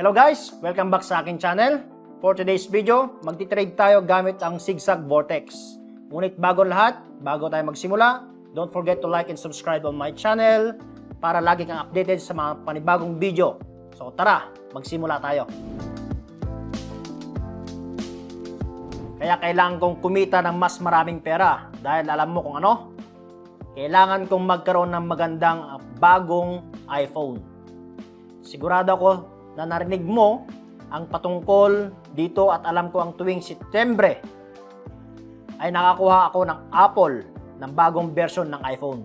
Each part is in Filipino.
Hello guys! Welcome back sa aking channel. For today's video, magti-trade tayo gamit ang Zigzag Vortex. Ngunit bago lahat, bago tayo magsimula, don't forget to like and subscribe on my channel para lagi kang updated sa mga panibagong video. So tara, magsimula tayo. Kaya kailangan kong kumita ng mas maraming pera dahil alam mo kung ano? Kailangan kong magkaroon ng magandang uh, bagong iPhone. Sigurado ako na narinig mo ang patungkol dito at alam ko ang tuwing Setyembre ay nakakuha ako ng Apple ng bagong version ng iPhone.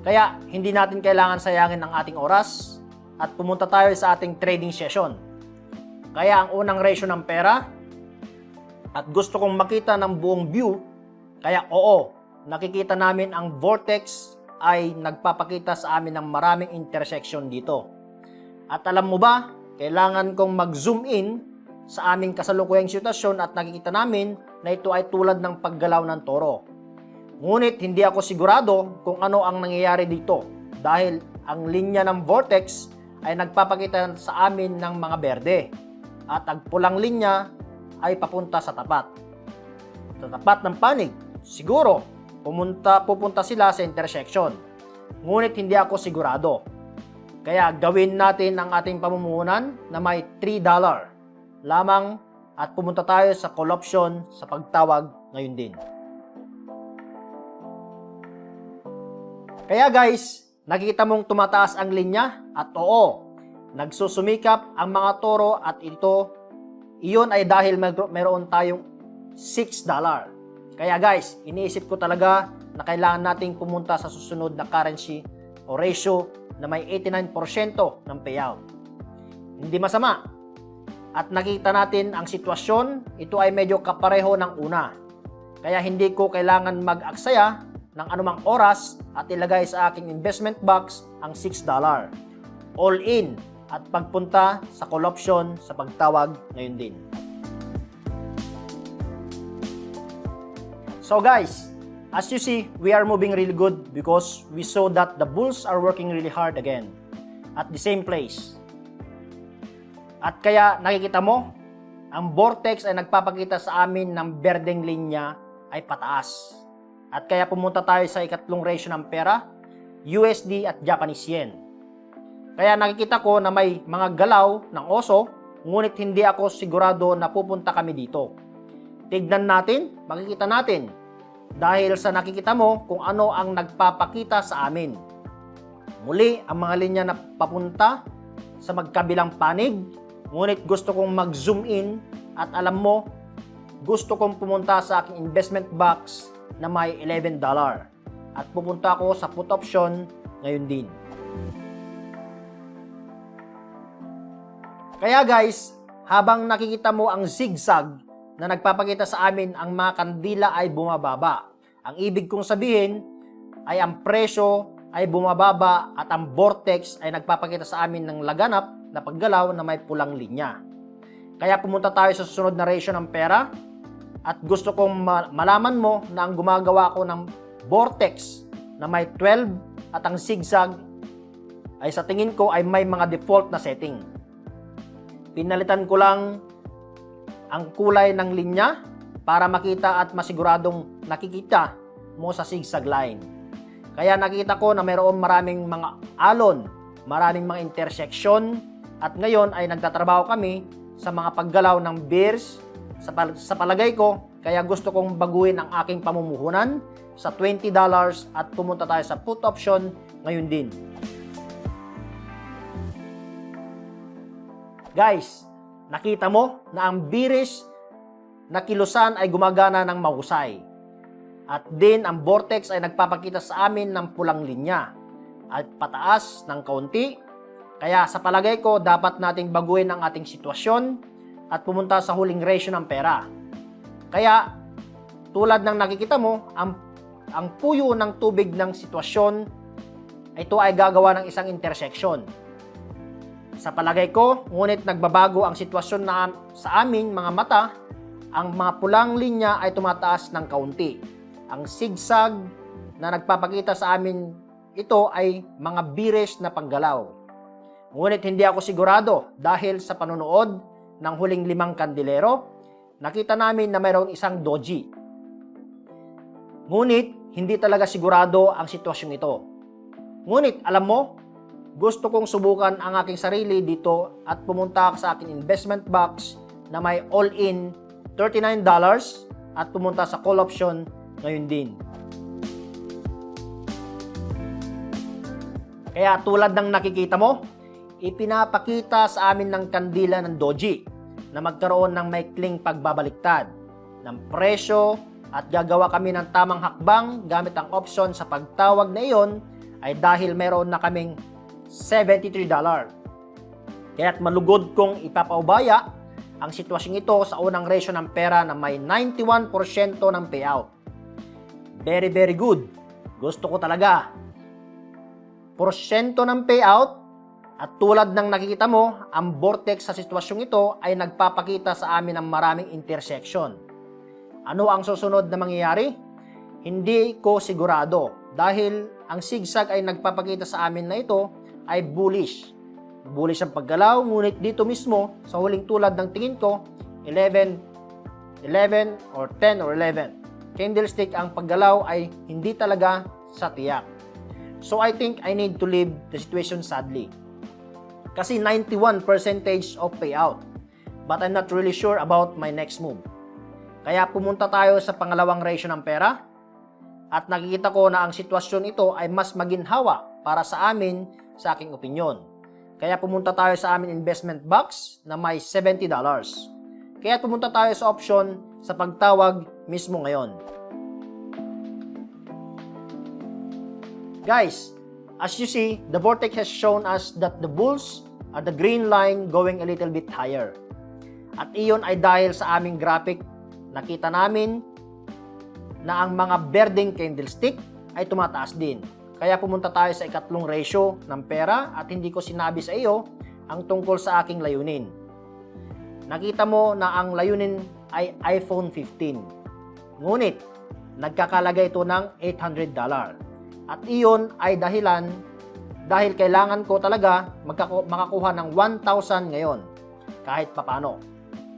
Kaya hindi natin kailangan sayangin ang ating oras at pumunta tayo sa ating trading session. Kaya ang unang ratio ng pera at gusto kong makita ng buong view, kaya oo, nakikita namin ang vortex ay nagpapakita sa amin ng maraming intersection dito. At alam mo ba, kailangan kong mag-zoom in sa aming kasalukuyang sitwasyon at nakikita namin na ito ay tulad ng paggalaw ng toro. Ngunit hindi ako sigurado kung ano ang nangyayari dito dahil ang linya ng vortex ay nagpapakita sa amin ng mga berde at ang pulang linya ay papunta sa tapat. Sa tapat ng panig, siguro pumunta, pupunta sila sa intersection. Ngunit hindi ako sigurado. Kaya gawin natin ang ating pamumuhunan na may $3 lamang at pumunta tayo sa call option sa pagtawag ngayon din. Kaya guys, nakikita mong tumataas ang linya at oo, nagsusumikap ang mga toro at ito, iyon ay dahil meron tayong $6. Kaya guys, iniisip ko talaga na kailangan nating pumunta sa susunod na currency o ratio na may 89% ng payout. Hindi masama. At nakita natin ang sitwasyon, ito ay medyo kapareho ng una. Kaya hindi ko kailangan mag-aksaya ng anumang oras at ilagay sa aking investment box ang $6. All in at pagpunta sa call option sa pagtawag ngayon din. So guys, as you see, we are moving really good because we saw that the bulls are working really hard again at the same place. At kaya nakikita mo, ang vortex ay nagpapakita sa amin ng berdeng linya ay pataas. At kaya pumunta tayo sa ikatlong ratio ng pera, USD at Japanese Yen. Kaya nakikita ko na may mga galaw ng oso, ngunit hindi ako sigurado na pupunta kami dito. Tignan natin, makikita natin. Dahil sa nakikita mo kung ano ang nagpapakita sa amin. Muli, ang mga linya na papunta sa magkabilang panig, ngunit gusto kong mag-zoom in at alam mo, gusto kong pumunta sa aking investment box na may $11 at pupunta ako sa put option ngayon din. Kaya guys, habang nakikita mo ang zigzag na nagpapakita sa amin ang mga kandila ay bumababa. Ang ibig kong sabihin ay ang presyo ay bumababa at ang vortex ay nagpapakita sa amin ng laganap na paggalaw na may pulang linya. Kaya pumunta tayo sa susunod na ratio ng pera at gusto kong ma- malaman mo na ang gumagawa ko ng vortex na may 12 at ang zigzag ay sa tingin ko ay may mga default na setting. Pinalitan ko lang ang kulay ng linya para makita at masiguradong nakikita mo sa zigzag line. Kaya nakita ko na mayroon maraming mga alon, maraming mga intersection at ngayon ay nagtatrabaho kami sa mga paggalaw ng bears sa, pal- sa palagay ko kaya gusto kong baguhin ang aking pamumuhunan sa $20 at pumunta tayo sa put option ngayon din. Guys, nakita mo na ang bearish na kilusan ay gumagana ng mahusay. At din ang vortex ay nagpapakita sa amin ng pulang linya at pataas ng kaunti. Kaya sa palagay ko, dapat nating baguhin ang ating sitwasyon at pumunta sa huling ratio ng pera. Kaya, tulad ng nakikita mo, ang, ang puyo ng tubig ng sitwasyon, ito ay gagawa ng isang intersection. Sa palagay ko, ngunit nagbabago ang sitwasyon na sa aming mga mata, ang mga pulang linya ay tumataas ng kaunti. Ang zigzag na nagpapakita sa amin ito ay mga bearish na panggalaw. Ngunit hindi ako sigurado dahil sa panonood ng huling limang kandilero, nakita namin na mayroon isang doji. Ngunit hindi talaga sigurado ang sitwasyong ito. Ngunit alam mo, gusto kong subukan ang aking sarili dito at pumunta sa aking investment box na may all-in $39 at pumunta sa call option ngayon din. Kaya tulad ng nakikita mo, ipinapakita sa amin ng kandila ng doji na magkaroon ng maikling pagbabaliktad ng presyo at gagawa kami ng tamang hakbang gamit ang option sa pagtawag na iyon ay dahil meron na kaming $73. Kaya't malugod kong ipapaubaya ang sitwasyong ito sa unang ratio ng pera na may 91% ng payout. Very, very good. Gusto ko talaga. Porsyento ng payout at tulad ng nakikita mo, ang vortex sa sitwasyong ito ay nagpapakita sa amin ng maraming intersection. Ano ang susunod na mangyayari? Hindi ko sigurado dahil ang zigzag ay nagpapakita sa amin na ito ay bullish. Bullish ang paggalaw, ngunit dito mismo sa huling tulad ng tingin ko, 11, 11 or 10 or 11. Candlestick ang paggalaw ay hindi talaga sa tiyak. So I think I need to leave the situation sadly. Kasi 91 percentage of payout. But I'm not really sure about my next move. Kaya pumunta tayo sa pangalawang ratio ng pera at nakikita ko na ang sitwasyon ito ay mas maginhawa para sa amin sa aking opinyon. Kaya pumunta tayo sa amin investment box na may $70. Kaya pumunta tayo sa option sa pagtawag mismo ngayon. Guys, as you see, the vortex has shown us that the bulls are the green line going a little bit higher. At iyon ay dahil sa aming graphic, nakita namin na ang mga berdeng candlestick ay tumataas din. Kaya pumunta tayo sa ikatlong ratio ng pera at hindi ko sinabi sa iyo ang tungkol sa aking layunin. Nakita mo na ang layunin ay iPhone 15. Ngunit, nagkakalaga ito ng $800. At iyon ay dahilan dahil kailangan ko talaga magkaku- makakuha ng 1,000 ngayon kahit papano.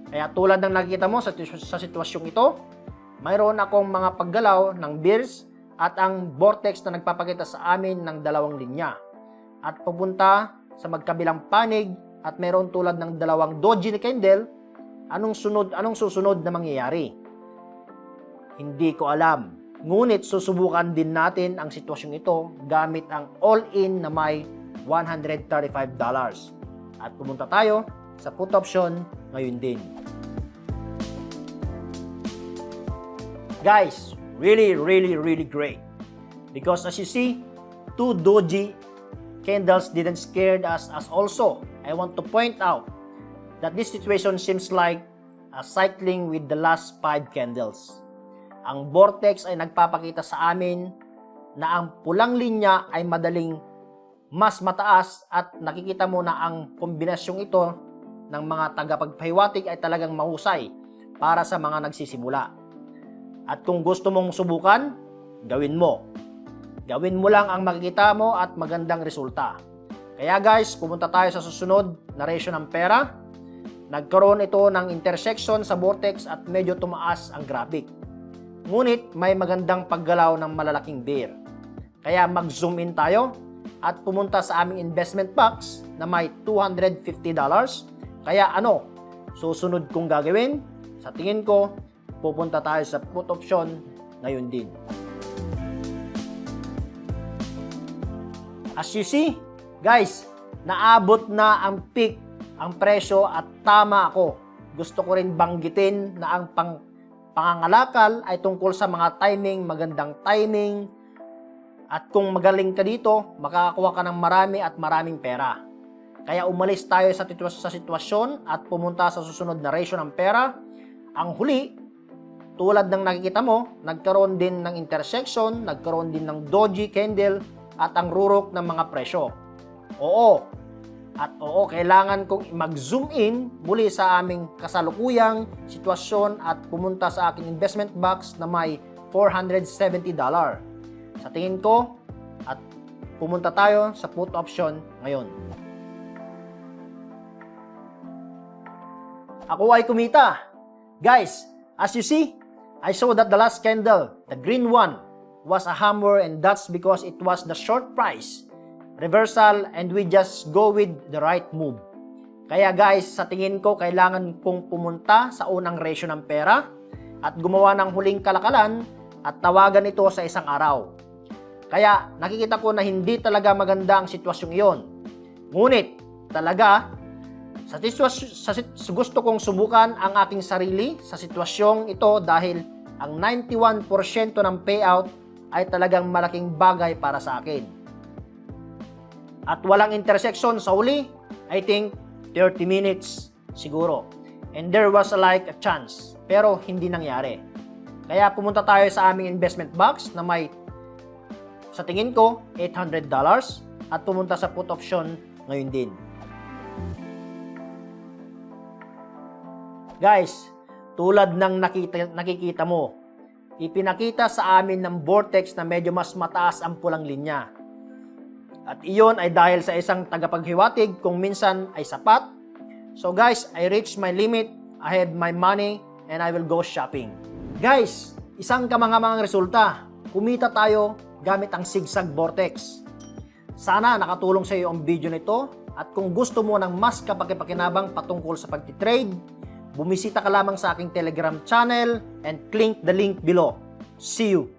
Kaya tulad ng nakikita mo sa, sa sitwasyong ito, mayroon akong mga paggalaw ng bears at ang vortex na nagpapakita sa amin ng dalawang linya. At pupunta sa magkabilang panig at mayroon tulad ng dalawang doji ni candle, anong sunod, anong susunod na mangyayari? Hindi ko alam. Ngunit susubukan din natin ang sitwasyong ito gamit ang all-in na may $135. At pumunta tayo sa put option ngayon din. Guys, really, really, really great. Because as you see, two doji candles didn't scare us as also. I want to point out that this situation seems like a cycling with the last five candles. Ang vortex ay nagpapakita sa amin na ang pulang linya ay madaling mas mataas at nakikita mo na ang kombinasyong ito ng mga tagapagpahiwatig ay talagang mahusay para sa mga nagsisimula. At kung gusto mong subukan, gawin mo. Gawin mo lang ang makikita mo at magandang resulta. Kaya guys, pumunta tayo sa susunod na ratio ng pera. Nagkaroon ito ng intersection sa vortex at medyo tumaas ang graphic. Ngunit may magandang paggalaw ng malalaking bear. Kaya mag-zoom in tayo at pumunta sa aming investment box na may $250. Kaya ano, susunod kong gagawin? Sa tingin ko, pupunta tayo sa put option ngayon din. As you see, guys, naabot na ang peak ang presyo at tama ako. Gusto ko rin banggitin na ang pang pangangalakal ay tungkol sa mga timing, magandang timing, at kung magaling ka dito, makakakuha ka ng marami at maraming pera. Kaya umalis tayo sa, sa sitwasyon at pumunta sa susunod na ratio ng pera. Ang huli, tulad ng nakikita mo, nagkaroon din ng intersection, nagkaroon din ng doji candle at ang rurok ng mga presyo. Oo, at oo, kailangan kong mag-zoom in muli sa aming kasalukuyang sitwasyon at pumunta sa aking investment box na may $470. Sa tingin ko, at pumunta tayo sa put option ngayon. Ako ay kumita. Guys, as you see, I saw that the last candle, the green one, was a hammer and that's because it was the short price, reversal, and we just go with the right move. Kaya guys, sa tingin ko, kailangan kong pumunta sa unang ratio ng pera at gumawa ng huling kalakalan at tawagan ito sa isang araw. Kaya nakikita ko na hindi talaga maganda ang sitwasyong iyon. Ngunit, talaga, sa, sitwasy- sa, sit- gusto kong subukan ang aking sarili sa sitwasyong ito dahil ang 91% ng payout ay talagang malaking bagay para sa akin. At walang intersection sa uli, I think 30 minutes siguro. And there was like a chance, pero hindi nangyari. Kaya pumunta tayo sa aming investment box na may sa tingin ko $800 at pumunta sa put option ngayon din. Guys, tulad ng nakita, nakikita mo, ipinakita sa amin ng vortex na medyo mas mataas ang pulang linya. At iyon ay dahil sa isang tagapaghiwatig kung minsan ay sapat. So guys, I reached my limit, I had my money, and I will go shopping. Guys, isang kamangamang resulta. Kumita tayo gamit ang zigzag vortex. Sana nakatulong sa iyo ang video nito at kung gusto mo ng mas kapakipakinabang patungkol sa pagtitrade, bumisita ka lamang sa aking Telegram channel and click the link below. See you!